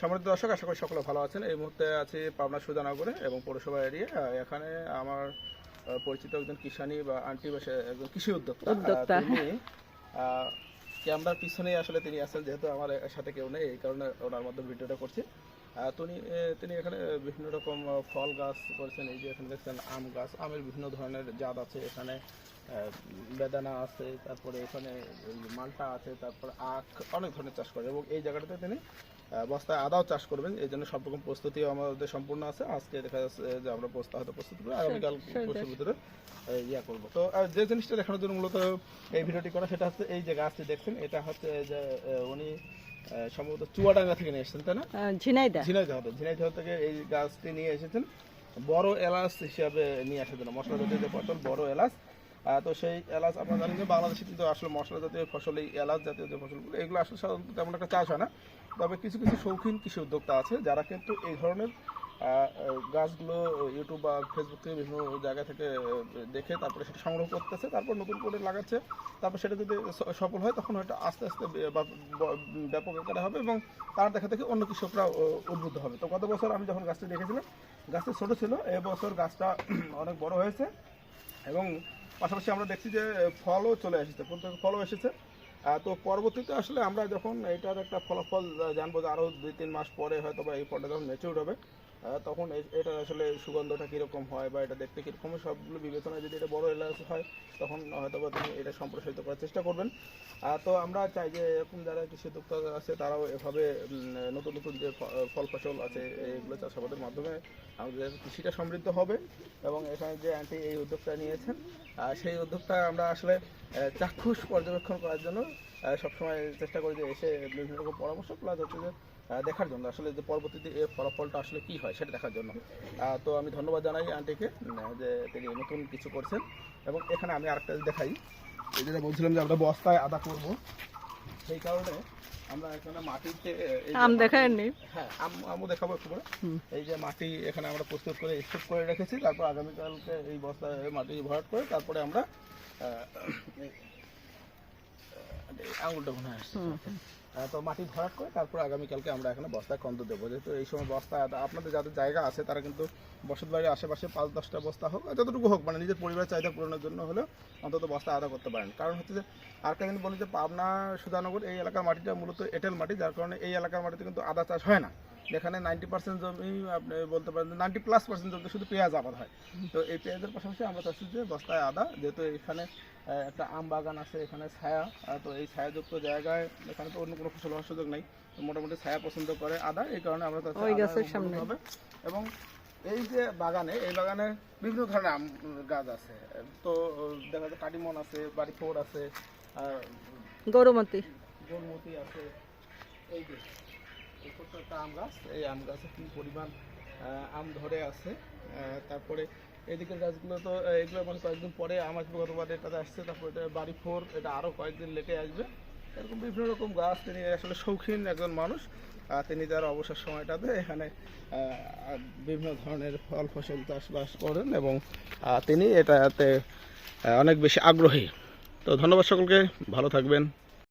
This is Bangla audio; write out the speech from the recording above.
সম্মানিত দর্শক আশা করি সকলে ভালো আছেন। এই মুহূর্তে আছি পাবনা সুজানগরে এবং পৌরসভা এরিয়া। এখানে আমার পরিচিত একজন কিষানি বা আন্টি বা একজন কৃষি উদ্যোক্তা। তিনি ক্যামেরার পিছনেই আসলে তিনি আছেন যেহেতু আমার সাথে কেউ নেই এই কারণে ওনার মধ্যে ভিডিওটা করছি। তিনি তিনি এখানে বিভিন্ন রকম ফল গাছ করেছেন। এই যে এখানে দেখছেন আম গাছ আমের বিভিন্ন ধরনের জাত আছে এখানে। বেদানা আছে তারপরে এখানে মালটা আছে তারপর আখ অনেক ধরনের চাষ করে এবং এই জায়গাটাতে তিনি বস্তায় আদাও চাষ করবেন। এই জন্য সব রকম প্রস্তুতি আমাদের সম্পূর্ণ আছে। আজকে দেখা যাচ্ছে যে আমরা বস্তা হয়তো প্রস্তুত করব আগামীকাল পরশুর ভিতরে ইয়া করব। তো যে জিনিসটা দেখানোর জন্য মূলত এই ভিডিওটি করা সেটা হচ্ছে এই যে গাছটি দেখছেন এটা হচ্ছে যে উনি সম্ভবত চুয়াডাঙ্গা থেকে নিয়ে এসেছেন তাই না? ঝিনাইদা ঝিনাইদহ। ঝিনাইদহ থেকে এই গাছটি নিয়ে এসেছেন। বড় এলাচ হিসাবে নিয়ে আসার জন্য মশলা জাতীয় যে ফসল বড় এলাচ। তো সেই এলাচ আপনারা জানেন যে বাংলাদেশে কিন্তু আসলে মশলা জাতীয় ফসল এই এলাচ জাতীয় যে ফসলগুলো এগুলো আসলে সাধারণত তেমন একটা চাষ হয় না। তবে কিছু কিছু শৌখিন কৃষি উদ্যোক্তা আছে যারা কিন্তু এই ধরনের গাছগুলো ইউটিউব বা ফেসবুক থেকে বিভিন্ন জায়গা থেকে দেখে তারপরে সেটা সংগ্রহ করতেছে, তারপর নতুন করে লাগাচ্ছে, তারপর সেটা যদি সফল হয় তখন হয়তো আস্তে আস্তে ব্যাপক আকারে হবে এবং তার দেখা দেখে অন্য কৃষকরা উদ্বুদ্ধ হবে। তো গত বছর আমি যখন গাছটি দেখেছিলাম, গাছটি ছোট ছিল এবছর গাছটা অনেক বড় হয়েছে এবং পাশাপাশি আমরা দেখছি যে ফলও চলে এসেছে ফলও এসেছে। তো পরবর্তীতে আসলে আমরা যখন এটার একটা ফলাফল জানব যে আরও দুই তিন মাস পরে হয়তো বা এই ফলটা যখন মেচিউর হবে তখন এটার আসলে সুগন্ধটা কীরকম হয় বা এটা দেখতে কীরকম সবগুলো বিবেচনায় যদি এটা বড় এলাচ হয়, তখন হয়তো বা তিনি এটা সম্প্রসারিত করার চেষ্টা করবেন। তো আমরা চাই যে এরকম যারা কৃষি উদ্যোক্তা আছে, তারাও এভাবে নতুন নতুন যে ফল ফসল আছে, এগুলো চাষাবাদের মাধ্যমে আমাদের কৃষিটা সমৃদ্ধ হবে এবং এখানে যে আন্টি এই উদ্যোগটা নিয়েছেন সেই উদ্যোগটা আমরা আসলে চাক্ষুষ পর্যবেক্ষণ করার জন্য সবসময় চেষ্টা করি যে এসে বিভিন্ন রকম পরামর্শ প্লাস হচ্ছে যে দেখার জন্য। আসলে যে পরবর্তীতে এর ফলাফলটা আসলে কি হয় সেটা দেখার জন্য। তো আমি ধন্যবাদ জানাই আন্টিকে যে তিনি নতুন কিছু করছেন। এবং এখানে আমি আরেকটা দেখাই। এই যেটা বলছিলাম যে আমরা বস্তায় আদা করব। সেই কারণে আমরা এখানে মাটিতে আম দেখায়নি। হ্যাঁ আম আমও দেখাবো একটু করে এই যে মাটি এখানে আমরা প্রস্তুত করে স্তূপ করে রেখেছি। তারপর আগামীকালকে এই বস্তায় মাটি ভরাট করে তারপরে আমরা আঙুলটা মনে হয়। আহ, তো মাটি ভরাট করে তারপর আগামীকালকে আমরা এখানে বস্তায় কন্দ দেবো। যেহেতু এই সময় বস্তা আপনাদের যাদের জায়গা আছে তারা কিন্তু বসত বাড়ির আশেপাশে পাঁচ দশটা বস্তা হোক যতটুকু হোক মানে নিজের পরিবারের চাহিদা পূরণের জন্য হলেও অন্তত বস্তা আদা করতে পারেন। কারণ হচ্ছে যে আরেকটা কিন্তু বলি যে পাবনা সুধানগর এই এলাকার মাটিটা মূলত এঁটেল মাটি যার কারণে এই এলাকার মাটিতে কিন্তু আদা চাষ হয় না। যেখানে নাইনটি পার্সেন্ট জমি আপনি বলতে পারেন নাইনটি প্লাস পার্সেন্ট জমিতে শুধু পেঁয়াজ আবাদ হয়। তো এই পেঁয়াজের পাশাপাশি আমরা চাচ্ছি যে বস্তায় আদা যেহেতু এখানে একটা আম বাগান আছে এখানে ছায়া তো এই ছায়াযুক্ত জায়গায় এখানে তো অন্য কোনো ফসল হওয়ার সুযোগ নেই। তো মোটামুটি ছায়া পছন্দ করে আদা এই কারণে আমরা চাচ্ছি। হবে। এবং এই যে বাগানে এই বাগানে বিভিন্ন ধরনের আম গাছ আছে। তো দেখা যাচ্ছে কাটিমন আছে বাড়ি ফোর আছে আর গৌরমতী। গোলমতি আছে এই যে। এই ছোট্ট একটা আম গাছ, এই আম গাছে কি পরিমাণ আম ধরে আছে তারপরে এদিকে গাছগুলো তো এগুলো মানে কয়েকদিন পরে আম আসবে, গতবার এটাতে আসছে, তারপরে এটা বাড়ি ফোর, এটা আরও কয়েকদিন লেটে আসবে। এরকম বিভিন্ন রকম গাছ, তিনি আসলে শৌখিন একজন মানুষ তিনি তার অবসর সময়টাতে এখানে বিভিন্ন ধরনের ফল, ফসল চাষবাস করেন এবং তিনি এটাতে অনেক বেশি আগ্রহী। তো ধন্যবাদ সকলকে, ভালো থাকবেন।